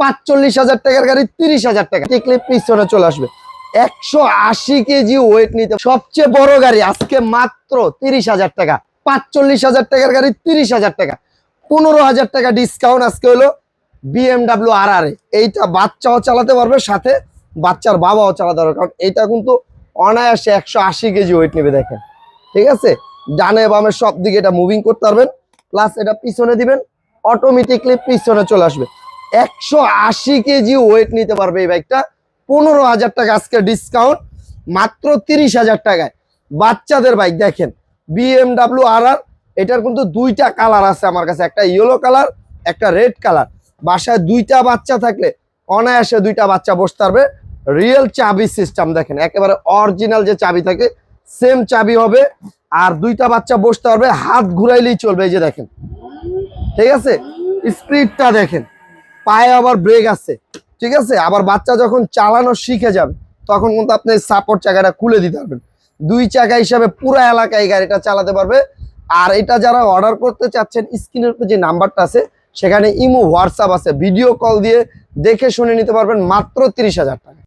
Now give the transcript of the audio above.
পাঁচচল্লিশ হাজার টাকার গাড়ি, তিরিশ হাজার টাকা। দেখলে পিছনে চলে আসবে। একশো আশি কেজি ওয়েট নিতে সবচেয়ে বড় গাড়ি আজকে মাত্র তিরিশ হাজার টাকা। পাঁচচল্লিশ হাজার টাকার গাড়ি, তিরিশ হাজার টাকা। পনেরো হাজার টাকা ডিসকাউন্ট আজকে হলো বিএমডাব্লিউ আর আর এইটা বাচ্চাও চালাতে পারবে, সাথে বাচ্চার বাবাও চালাতে পারবে। কারণ এইটা কিন্তু অনায়াসে একশো আশি কেজি ওয়েট নেবে, দেখেন। ঠিক আছে? ডানে বামে সব দিকে এটা মুভিং করতে পারবেন। প্লাস এটা পিছনে দিবেন। অটোমেটিকলি পিছনে চলে আসবে। একশো আশি কেজি ওয়েট নিতে পারবে এই বাইকটা পনেরো হাজার টাকা আজকে ডিসকাউন্ট মাত্র তিরিশ হাজার টাকায়। বাচ্চাদের বাইক দেখেন বিএমডাব্লিউ আর আর এটার কিন্তু দুইটা কালার আছে আমার কাছে। একটা ইয়েলো কালার একটা রেড কালার বাসায় দুইটা বাচ্চা থাকলে অনায়াসে দুইটা বাচ্চা বসতে পারবে। রিয়েল চাবি সিস্টেম দেখেন, একেবারে অরিজিনাল যে চাবি থাকে সেম চাবি হবে। আর দুইটা বাচ্চা বসতে পারবে, হাত ঘুরাইলেই চলবে, এই যে দেখেন। ঠিক আছে? স্পিডটা দেখেন। পায়ে আবার ব্রেক আছে, ঠিক আছে? আবার বাচ্চা যখন চালানো শিখে যাবে, তখন কিন্তু আপনি সাপোর্ট চাকাটা খুলে দিতে পারবেন। দুই চাকা হিসাবে পুরো এলাকায় গাড়িটা চালাতে পারবে। আর এটা যারা অর্ডার করতে চাচ্ছেন স্ক্রিনের যে নাম্বারটা আছে, সেখানে ইমো হোয়াটসঅ্যাপ আছে। ভিডিও কল দিয়ে দেখে শুনে নিতে পারবেন মাত্র তিরিশ হাজার টাকা।